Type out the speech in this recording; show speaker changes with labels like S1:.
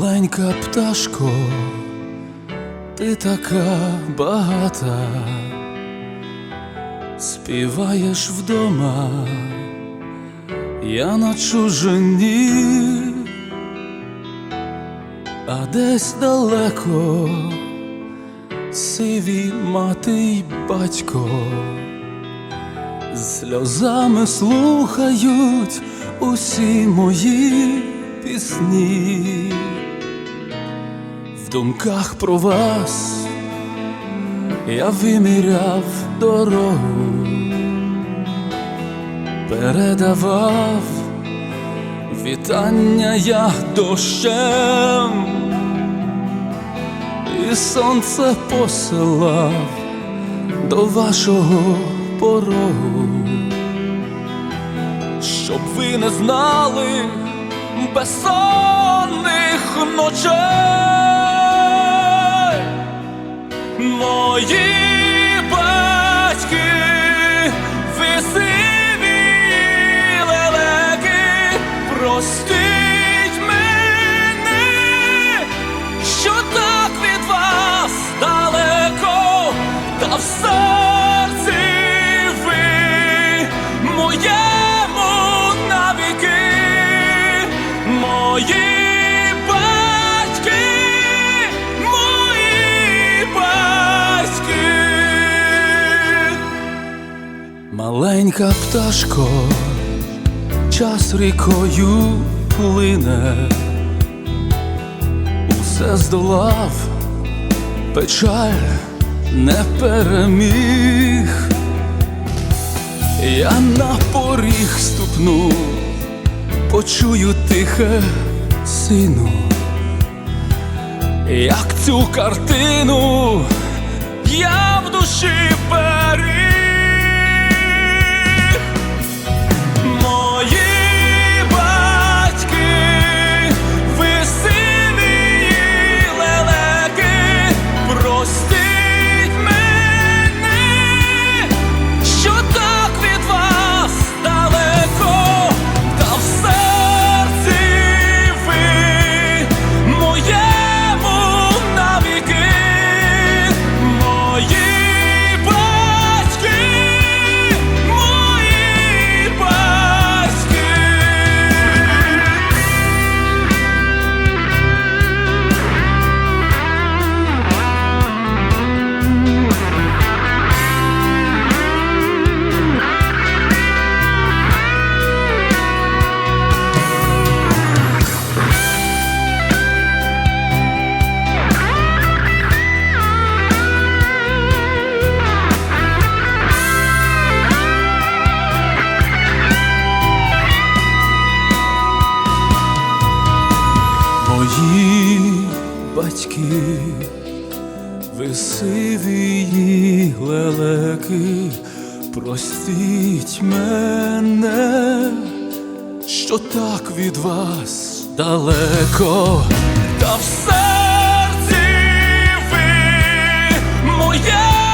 S1: Маленька пташко, ти така багата, співаєш вдома, я на чужині, а десь далеко сиві мати й батько, сльозами слухають усі мої пісні. Думках про вас. Я виміряв дорогу, передавав вітання я дощем, і сонце посилав до вашого порогу, щоб ви не знали безсонних ночей. Мої батьки, ви сиві лелеки, простіть мене, що так від вас далеко, та в серці ви моєму навіки, мої Маленька пташко, час рікою плине, усе здолав, печаль не переміг. Я на поріг ступну, почую тихе сину, як цю картину я в душі беріг. Батьки, висиві лелеки, простіть мене, що так від вас далеко, та в серці ви моє.